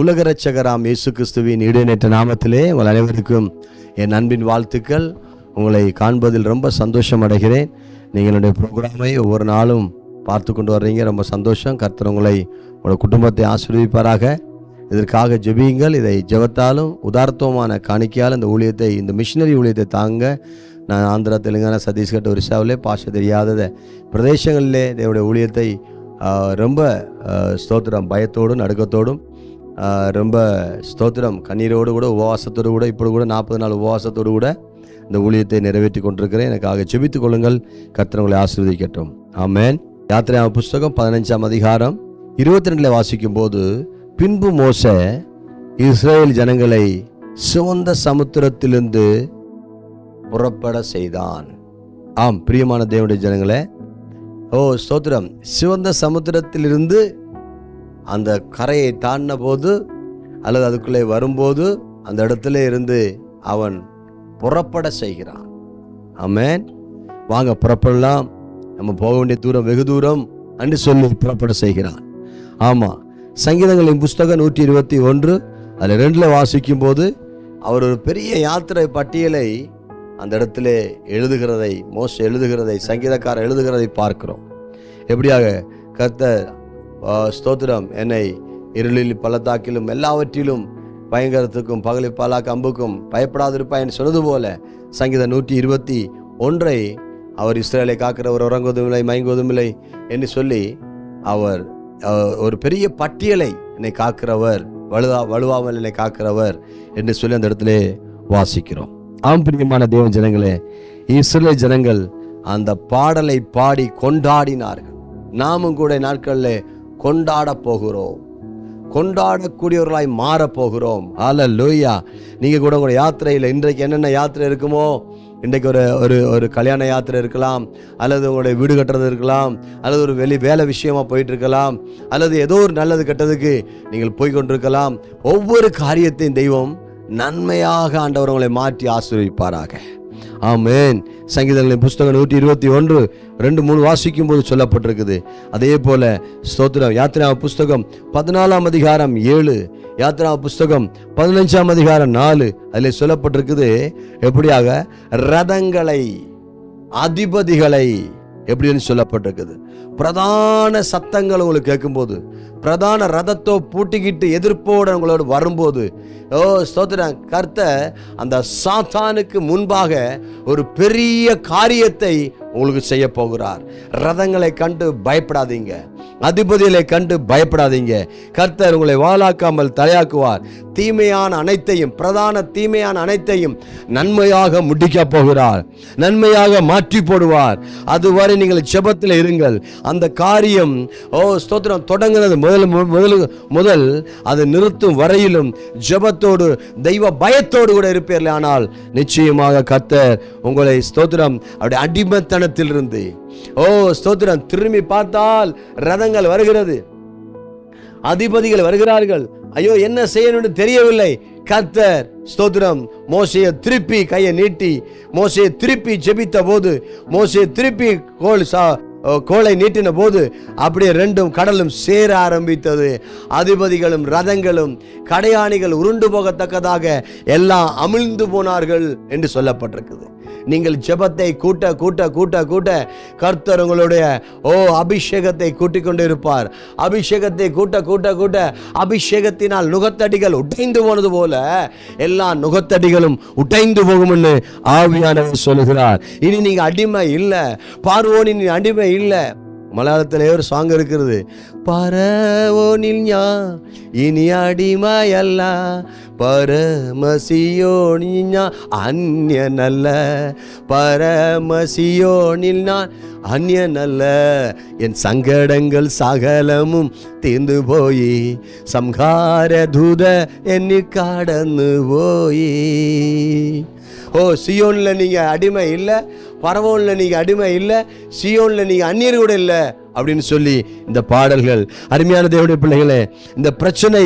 உலக ரட்சகராம் இயேசு கிறிஸ்துவின் இடைநேற்ற நாமத்திலே உங்கள் அனைவருக்கும் என் அன்பின் வாழ்த்துக்கள். உங்களை காண்பதில் ரொம்ப சந்தோஷம் அடைகிறேன். நீங்கள் என்னுடைய ப்ரோக்ராமை ஒவ்வொரு நாளும் பார்த்து கொண்டு வர்றீங்க. ரொம்ப சந்தோஷம். கர்த்தர் உங்களை உங்கள் குடும்பத்தை ஆசீர்வதிப்பாராக. இதற்காக ஜெபியுங்கள். இதை ஜெபத்தாலும் உதார்த்தமான காணிக்கையால் இந்த ஊழியத்தை இந்த மிஷினரி ஊழியத்தை தாங்க. நான் ஆந்திரா தெலுங்கானா சத்தீஸ்கர் ஒரிசாவிலே பாஷ தெரியாத பிரதேசங்களிலே தேவனுடைய ஊழியத்தை ரொம்ப ஸ்தோத்திரம் பயத்தோடும் நடுக்கத்தோடும் ரொம்ப ஸ்தோத்திரம். கண்ணீரோடு கூட உபவாசத்தோடு கூட இப்படி கூட நாற்பது நாள் உபவாசத்தோடு கூட இந்த ஊழியத்தை நிறைவேற்றி கொண்டிருக்கிறேன். எனக்காக செபித்துக் கொள்ளுங்கள். கர்த்தர் உங்களை ஆசீர்வதிக்கட்டும். ஆமேன். யாத்திரை புஸ்தகம் பதினஞ்சாம் அதிகாரம் இருபத்தி ரெண்டில் வாசிக்கும் போது பின்பு மோச இஸ்ரேல் ஜனங்களை சிவந்த சமுத்திரத்திலிருந்து புறப்பட செய்தான். ஆம் பிரியமான தேவனுடைய ஜனங்களே. ஓ ஸ்தோத்திரம். சிவந்த சமுத்திரத்திலிருந்து அந்த கரையை தாண்டின போது அல்லது அதுக்குள்ளே வரும்போது அந்த இடத்துல இருந்து அவன் புறப்பட செய்கிறான். ஆமேன். வாங்க புறப்படலாம். நம்ம போக வேண்டிய தூரம் வெகு தூரம். என்று சொல்லி புறப்பட செய்கிறான். ஆமாம் சங்கீதங்களின் புஸ்தகம் நூற்றி இருபத்தி ஒன்று அதில் ரெண்டில் வாசிக்கும் போது அவர் ஒரு பெரிய யாத்திரை பட்டியலை அந்த இடத்துல எழுதுகிறதை மோச எழுதுகிறதை சங்கீதக்காரர் எழுதுகிறதை பார்க்கிறோம். எப்படியாக கர்த்தர் ஸ்தோத்திரம். என்னை இருளில் பள்ளத்தாக்கிலும் எல்லாவற்றிலும் பயங்கரத்துக்கும் பகலில் பலாக்கு கம்புக்கும் பயப்படாதிருப்பாய் சொன்னது போல சங்கீதம் நூற்றி இருபத்தி ஒன்றை அவர் இஸ்ரேலை காக்கிறவர் உறங்குவதும் இல்லை மயங்குவதும் இல்லை என்று சொல்லி அவர் ஒரு பெரிய பட்டியலை என்னை காக்கிறவர் வலுவா வலுவாமல் என்னை காக்கிறவர் என்று சொல்லி அந்த இடத்துல வாசிக்கிறோம். ஆம் பிரியமான தேவ ஜனங்களே இஸ்ரேல் ஜனங்கள் அந்த பாடலை பாடி கொண்டாடினார்கள். நாமும் கூட நாட்களில் கொண்டாடப் போகிறோம். கொண்டாடக்கூடியவர்களாய் மாறப் போகிறோம். ஆல லோய்யா நீங்கள் கூட உங்களோட யாத்திரையில் இன்றைக்கு என்னென்ன யாத்திரை இருக்குமோ இன்றைக்கு ஒரு ஒரு ஒரு கல்யாண யாத்திரை இருக்கலாம் அல்லது உங்களுடைய வீடு கட்டுறது இருக்கலாம் அல்லது ஒரு வெளி வேலை விஷயமா போயிட்டு இருக்கலாம் அல்லது ஏதோ ஒரு நல்லது கெட்டதுக்கு நீங்கள் போய்கொண்டிருக்கலாம் ஒவ்வொரு காரியத்தையும் தெய்வம் நன்மையாக ஆண்டவர் உங்களை மாற்றி ஆசீர்வதிப்பாராக. ஆமேன். சங்கீதங்களின் புஸ்தகம் நூற்றி இருபத்தி ஒன்று ரெண்டு மூணு வாசிக்கும் போது சொல்லப்பட்டிருக்குது. அதே போல ஸ்தோத்திரம் யாத்திரா புஸ்தகம் பதினாலாம் அதிகாரம் ஏழு யாத்திரா புஸ்தகம் பதினஞ்சாம் அதிகாரம் நாலு அதில் சொல்லப்பட்டிருக்குது எப்படியாக? ரதங்களை அதிபதிகளை எப்படின்னு சொல்லப்பட்டிருக்குது. பிரதான சத்தங்கள் உங்களுக்கு கேட்கும்போது பிரதான ரதத்தோ பூட்டிக்கிட்டு எதிர்ப்போடு உங்களோட வரும்போது ஓ ஸ்தோத்திரம். கர்த்த அந்த சாத்தானுக்கு முன்பாக ஒரு பெரிய காரியத்தை உங்களுக்கு செய்ய போகிறார். ரதங்களை கண்டு பயப்படாதீங்க. அதிபதிகளை கண்டு பயப்படாதீங்க. கர்த்தர் உங்களை வாழாக்காமல் தலையாக்குவார். தீமையான அனைத்தையும் பிரதான தீமையான அனைத்தையும் நன்மையாக முடிக்க போகிறார். நன்மையாக மாற்றி போடுவார். அதுவரை நீங்கள் ஜெபத்தில் இருங்கள். அந்த காரியம் ஓ ஸ்தோத்திரம் தொடங்குனது முதல் முதல் முதல் அது நிறுத்தும் வரையிலும் ஜெபத்தோடு தெய்வ பயத்தோடு கூட இருப்பீர்கள் ஆனால் நிச்சயமாக கர்த்தர் உங்களை ஸ்தோத்திரம் அப்படி அவருடைய வானத்திலிருந்து ஓ ஸ்தோத்திரம். திரும்பி பார்த்தால் ரதங்கள் வருகிறது. அதிபதிகள் வருகிறார்கள். ஐயோ என்ன செய்யணும்னு தெரியவில்லை. கர்த்தர் ஸ்தோத்திரம். மோசையை திருப்பி கையை நீட்டி மோசையை திருப்பி ஜெபித்த போது மோசையை திருப்பி கோல் சா ஓ, கோலை நீட்டின போது அப்படியே ரெண்டும் கடலும் சேர ஆரம்பித்தது. அதிபதிகளும் ரதங்களும் கடையாணிகள் உருண்டு போகத்தக்கதாக எல்லாம் அமிழ்ந்து போனார்கள் என்று சொல்லப்பட்டிருக்குது. நீங்கள் ஜெபத்தை கூட்ட கூட்ட கூட்ட கூட்ட கர்த்தர் உங்களுடைய ஓ அபிஷேகத்தை கூட்டிக் கொண்டு இருப்பார் அபிஷேகத்தை கூட்ட கூட்ட கூட்ட அபிஷேகத்தினால் நுகத்தடிகள் உடைந்து போனது போல எல்லா நுகத்தடிகளும் உடைந்து போகும்னு ஆவியானவர் சொல்லுகிறார். இனி நீங்க அடிமை இல்லை. பார்வோனின் அடிமை இல்லை. மலையாளத்திலே ஒரு சாங் இருக்கிறது பரவோனில் ஞா இனி அடிமையல்ல பரமசியோனில் ஞா அந்நியனல்ல பரமசியோனில் நான் அந்நியனல்ல என் சங்கடங்கள் சகலமும் தீர்ந்து போய் சம்ஹார தூத என்னை கடந்து போய் ஓ சியோனில் நீங்கள் அடிமை இல்லை பரவோனில் நீங்கள் அடிமை இல்லை சியோனில் நீங்கள் அந்நியர் கூட இல்லை அப்படின்னு சொல்லி இந்த பாடல்கள். அருமையான தேவனுடைய பிள்ளைகளே இந்த பிரச்சனை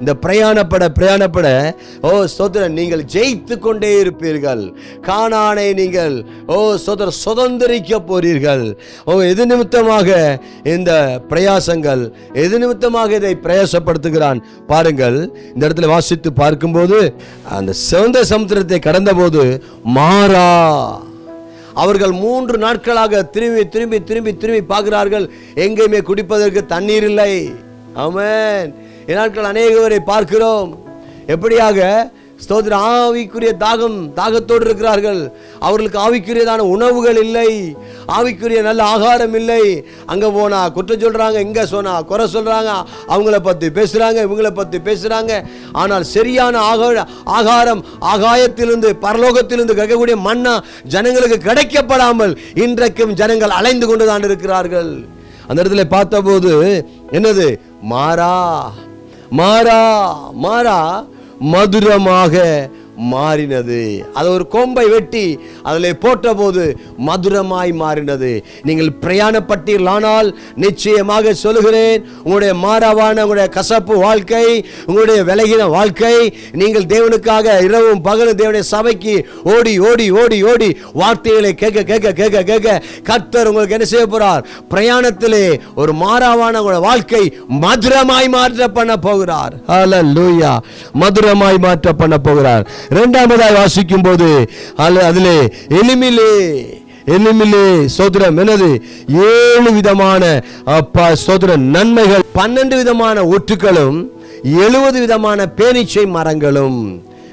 இந்த பிரயாணப்பட பிரயாணப்பட ஓ சோதரன் நீங்கள் ஜெயித்து கொண்டே இருப்பீர்கள். காணானை நீங்கள் ஓ சோதர சுதந்திரிக்க போறீர்கள். ஓ எது நிமித்தமாக இந்த பிரயாசங்கள் எது நிமித்தமாக இதை பிரயாசப்படுத்துகிறான்? பாருங்கள் இந்த இடத்துல வாசித்து பார்க்கும்போது அந்த சிவந்த சமுத்திரத்தை கடந்தபோது மாறா. அவர்கள் மூன்று நாட்களாக திரும்பி திரும்பி திரும்பி திரும்பி பார்க்கிறார்கள். எங்கேயுமே குடிப்பதற்கு தண்ணீர் இல்லை. ஆமென். நாட்கள் அநேகவரை பார்க்கிறோம். எப்படியாக ஸ்தோத்திர ஆவிக்குரிய தாகம் தாகத்தோடு இருக்கிறார்கள். அவர்களுக்கு ஆவிக்குரியதான உணவுகள் இல்லை. ஆவிக்குரிய நல்ல ஆகாரம் இல்லை. அங்கே போனா குற்றம் சொல்கிறாங்க இங்கே சொன்னா குறை சொல்கிறாங்க அவங்கள பற்றி பேசுகிறாங்க இவங்கள பற்றி பேசுகிறாங்க ஆனால் சரியான ஆக ஆகாரம் ஆகாயத்திலிருந்து பரலோகத்திலிருந்து கிடைக்கக்கூடிய மண்ணா ஜனங்களுக்கு கிடைக்கப்படாமல் இன்றைக்கும் ஜனங்கள் அலைந்து கொண்டுதான் இருக்கிறார்கள். அந்த இடத்துல பார்த்தபோது என்னது? மாறா மாறா மாறா மதுரமாக மாறினது. அது ஒரு கொம்பை வெட்டி அதில் போட்டபோது மதுரமாய் மாறினது. நீங்கள் பிரயாணப்பட்டீர்களானால் நிச்சயமாக சொல்லுகிறேன் உங்களுடைய மாறாவான உங்களுடைய கசப்பு வாழ்க்கை உங்களுடைய விலகின வாழ்க்கை நீங்கள் தேவனுக்காக இரவும் பகலும் தேவனுடைய சபைக்கு ஓடி ஓடி ஓடி ஓடி வார்த்தைகளை கேட்க கேட்க கேட்க கேட்க கர்த்தர் உங்களுக்கு என்ன செய்ய போகிறார் பிரயாணத்திலே ஒரு மாறாவான உங்களுடைய வாழ்க்கை மதுரமாய் மாற்ற பண்ண போகிறார். ஹalleluya மதுரமாய் மாற்ற பண்ண போகிறார். இரண்டாவதாய் வாசிக்கும் போது அதிலே எலிமிலே எளிமிலே சோதரம் என்னது? ஏழு விதமான அப்பா சோதர நன்மைகள் பன்னெண்டு விதமான ஒற்றுக்களும் எழுபது விதமான பேனிச்சை மரங்களும்.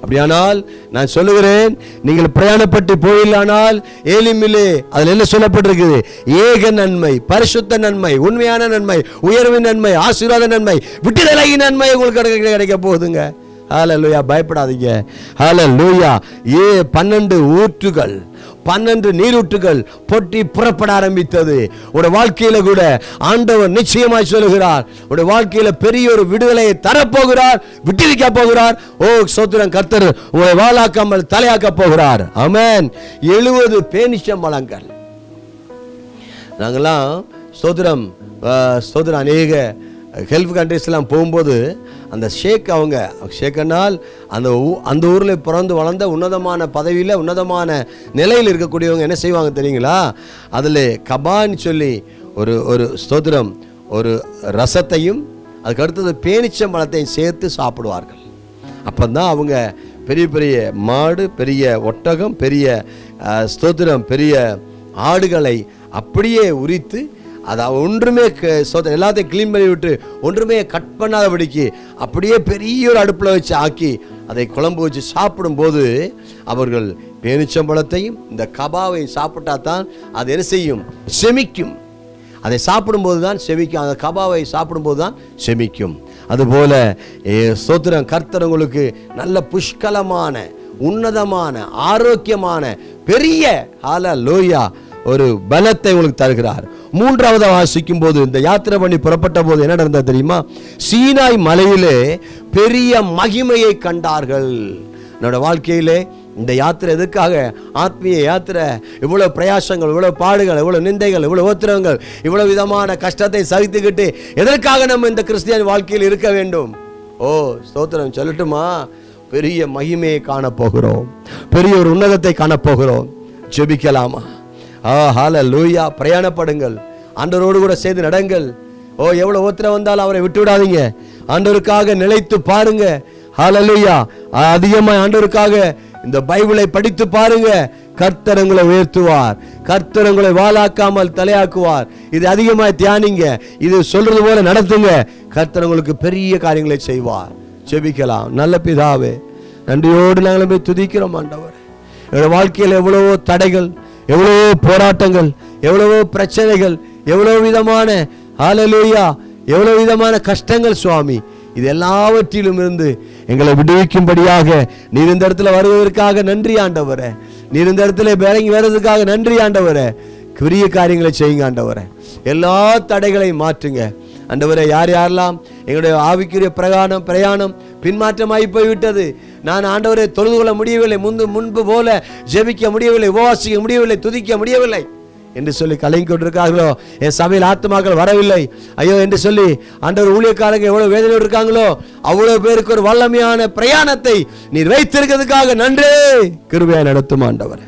அப்படியானால் நான் சொல்லுகிறேன் நீங்கள் பிரயாணப்பட்டு போயிடலானால் ஏலிமிலே அதில் என்ன சொல்லப்பட்டிருக்குது? ஏக நன்மை பரிசுத்த நன்மை உண்மையான நன்மை உயர்வு நன்மை ஆசீர்வாத நன்மை விட்டுதலை நன்மை உங்களுக்கு கிடைக்க கிடைக்க போகுதுங்க லூயா பயப்படாதீங்க. ஹalleluya. ஏ பன்னெண்டு ஊற்றுகள் பன்னெண்டு நீரூற்றுகள் பொட்டி புறப்பட ஆரம்பித்தது. உடைய வாழ்க்கையில கூட ஆண்டவர் நிச்சயமாய் சொல்லுகிறார். உடைய வாழ்க்கையில பெரிய ஒரு விடுதலையை தரப்போகிறார் விட்டுவிக்க போகிறார். ஓ சோத்திரம் கர்த்தர் உங்களை வாழாக்காமல் தலையாக்க போகிறார். அமேன் எழுபது பேனிச்சம் மலங்கள் நாங்கெல்லாம் சோதரம் சோதரம் அநேக ஹெல்ப் கண்ட்ரிஸ்லாம் போகும்போது அந்த ஷேக் அவங்க ஷேக்கனால் அந்த ஊ- அந்த ஊரில் பிறந்து வளர்ந்த உன்னதமான பதவியில் உன்னதமான நிலையில் இருக்கக்கூடியவங்க என்ன செய்வாங்க தெரியுங்களா? அதில் கபான்னு சொல்லி ஒரு ஒரு ஸ்தோத்திரம் ஒரு ரசத்தையும் அதுக்கு அடுத்தது பேனிச்சம்பழத்தையும் சேர்த்து சாப்பிடுவார்கள். அப்போ தான் அவங்க பெரிய பெரிய மாடு பெரிய ஒட்டகம் பெரிய ஸ்தோத்திரம் பெரிய ஆடுகளை அப்படியே உரித்து அதை ஒன்றுமே க- எல்லாத்தையும் க்ளீன் பண்ணி விட்டு ஒன்றுமே கட் பண்ணாதபடிக்கு அப்படியே பெரிய ஒரு அடுப்பில் வச்சு ஆக்கி அதை குழம்பு வச்சு சாப்பிடும்போது அவர்கள் பேரிச்சம்பழத்தையும் இந்த கபாவையும் சாப்பிட்டா தான் அது என்ன செய்யும்? செமிக்கும். அதை சாப்பிடும்போது தான் செமிக்கும். அந்த கபாவை சாப்பிடும்போது தான் செமிக்கும். அதுபோல சோத்திரம் ஸ்தோத்திரம் கர்த்தர் உங்களுக்கு நல்ல புஷ்கலமான உன்னதமான ஆரோக்கியமான பெரிய ஹால லோயா ஒரு பலத்தை உங்களுக்கு தருகிறார். மூன்றாவது வாசிக்கும் போது இந்த யாத்திரை பண்ணி புறப்பட்ட போது என்ன நடந்தது தெரியுமா? சீனாய் மலையிலே பெரிய மகிமையை கண்டார்கள். என்னோட வாழ்க்கையிலே இந்த யாத்திரை எதுக்காக? ஆத்மீய யாத்திரை. இவ்வளவு பிரயாசங்கள் இவ்வளவு பாடுகள் இவ்வளவு நிந்தைகள் இவ்வளவு ஓத்திரங்கள் இவ்வளவு விதமான கஷ்டத்தை சகித்துக்கிட்டு எதற்காக நம்ம இந்த கிறிஸ்டியன் வாழ்க்கையில் இருக்க வேண்டும்? ஓ ஸ்தோத்திரம் சொல்லட்டுமா? பெரிய மகிமையை காணப்போகிறோம். பெரிய ஒரு உன்னதத்தை காணப்போகிறோம். ஜெபிக்கலாமா? ஆ ஹால லூயா பிரயாணப்படுங்கள். ஆண்டவரோடு கூட சேர்ந்து நடங்கள். ஓ எவ்வளோ ஓத்திரம் வந்தாலும் அவரை விட்டு விடாதீங்க ஆண்டவருக்காக நிலைத்து பாருங்க. ஹalleluya. அதிகமாக ஆண்டவருக்காக இந்த பைபிளை படித்து பாருங்க. கர்த்தர் உங்களை உயர்த்துவார். கர்த்தர் உங்களை தலையாக்குவார். இது அதிகமாக தியானிங்க. இது சொல்றது போல நடத்துங்க. கர்த்தர் உங்களுக்கு பெரிய காரியங்களை செய்வார். செபிக்கலாம் நல்ல பிதாவே நன்றியோடு நாங்களும் போய் துதிக்கிறோம் ஆண்டவர். எங்களோட வாழ்க்கையில் எவ்வளவோ தடைகள் எவ்வளவோ போராட்டங்கள் எவ்வளவோ பிரச்சனைகள் எவ்வளவு விதமான ஆலலூயா எவ்வளவு விதமான கஷ்டங்கள் சுவாமி. இது எல்லாவற்றிலும் இருந்து எங்களை விடுவிக்கும்படியாக நீர் இந்த இடத்துல வருவதற்காக நன்றி ஆண்டவரே. நீர் இந்த இடத்துல இறங்கி வர்றதுக்காக நன்றி ஆண்டவரே. பெரிய காரியங்களை செய்யுங்க ஆண்டவரே. எல்லா தடைகளையும் மாற்றுங்க. ஆண்டவரே யார் யாரெல்லாம் எங்களுடைய ஆவிக்குரிய பிரகாணம் பிரயாணம் பின்மாற்றமாகி போய்விட்டது நான் ஆண்டவரை தொழுது கொள்ள முடியவில்லை முன்பு முன்பு போல ஜெபிக்க முடியவில்லை உபவாசிக்க முடியவில்லை துதிக்க முடியவில்லை என்று சொல்லி கலங்கி கொண்டிருக்கார்களோ? என் சபையில் ஆத்துமாக்கள் வரவில்லை. ஐயோ என்று சொல்லி ஆண்டவர் ஊழியக்காரங்க எவ்வளவு வேதனையோடு இருக்காங்களோ அவ்வளவு பேருக்கு ஒரு வல்லமையான பிரயாணத்தை நீர் வைத்திருக்கிறதுக்காக நன்றே. கிருபையா நடத்தும் ஆண்டவர்.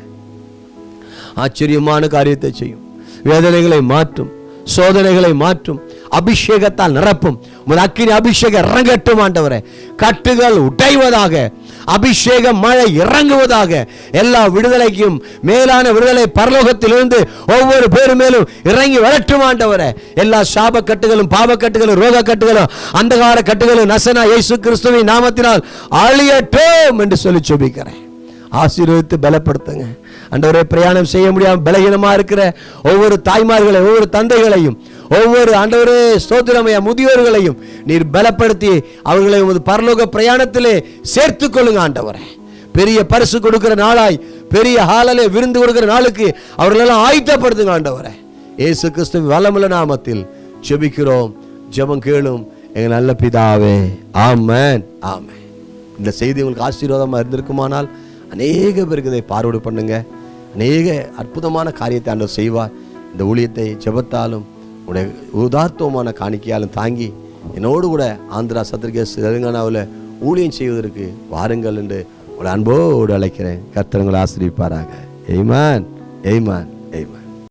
ஆச்சரியமான காரியத்தை செய்யும். வேதனைகளை மாற்றும் சோதனைகளை மாற்றும் அபிஷேகத்தால் நிரப்பும். உமது அக்கினி அபிஷேகம் இறங்கட்டும் ஆண்டவரே. கட்டுகள் உடைவதாக அபிஷேக மழை இறங்குவதாக எல்லா விடுதலைக்கும் மேலான விடுதலை பரலோகத்திலிருந்து ஒவ்வொரு பேரு மேலும் இறங்கி வரட்டும் ஆண்டவரே. எல்லா சாப கட்டுகளும் பாவ கட்டுகளும் ரோக கட்டுகளும் அந்தகார கட்டுகளும் நசனா இயேசு கிறிஸ்துவின் நாமத்தினால் அழியட்டும் என்று சொல்லி சொல்லிக்கிறேன் ஆசீர்வதித்து பலப்படுத்துங்க. அண்டவரே பிரயாணம் செய்ய முடியாம பலகீனமாக இருக்கிற ஒவ்வொரு தாய்மார்களையும் ஒவ்வொரு தந்தைகளையும் ஒவ்வொரு ஆண்டவரே ஸ்தோத்திரமைய முதியோர்களையும் நீர் பலப்படுத்தி அவர்களை உமது பரலோக பிரயாணத்திலே சேர்த்து கொள்ளுங்க ஆண்டவரே. பெரிய பரிசு கொடுக்கிற நாளாய் பெரிய ஹாலலே விருந்து கொடுக்கிற நாளுக்கு அவர்களெல்லாம் ஆயத்தப்படுத்துங்க ஆண்டவரே. இயேசு கிறிஸ்து வல்லமுள்ள நாமத்தில் ஜெபிக்கிறோம் ஜெபம் கேளும் எங்க நல்ல பிதாவே. ஆமன் ஆமன். இந்த செய்தி உங்களுக்கு ஆசீர்வாதமாக இருந்திருக்குமானால் அநேக பேருக்கு இதை பார்வையிட பண்ணுங்கள் அநேக அற்புதமான காரியத்தை ஆண்டவர் செய்வார். இந்த ஊழியத்தை ஜெபத்தாலும் உடைய உதார்த்தமான காணிக்கையாலும் தாங்கி என்னோடு கூட ஆந்திரா சத்திரிகேஸ் தெலுங்கானாவில் ஊழியம் செய்வதற்கு வாருங்கள் என்று ஒரு அன்போடு அழைக்கிறேன். கர்த்தனங்களை ஆசிரியப்பாராக எய்மான் எய்மான்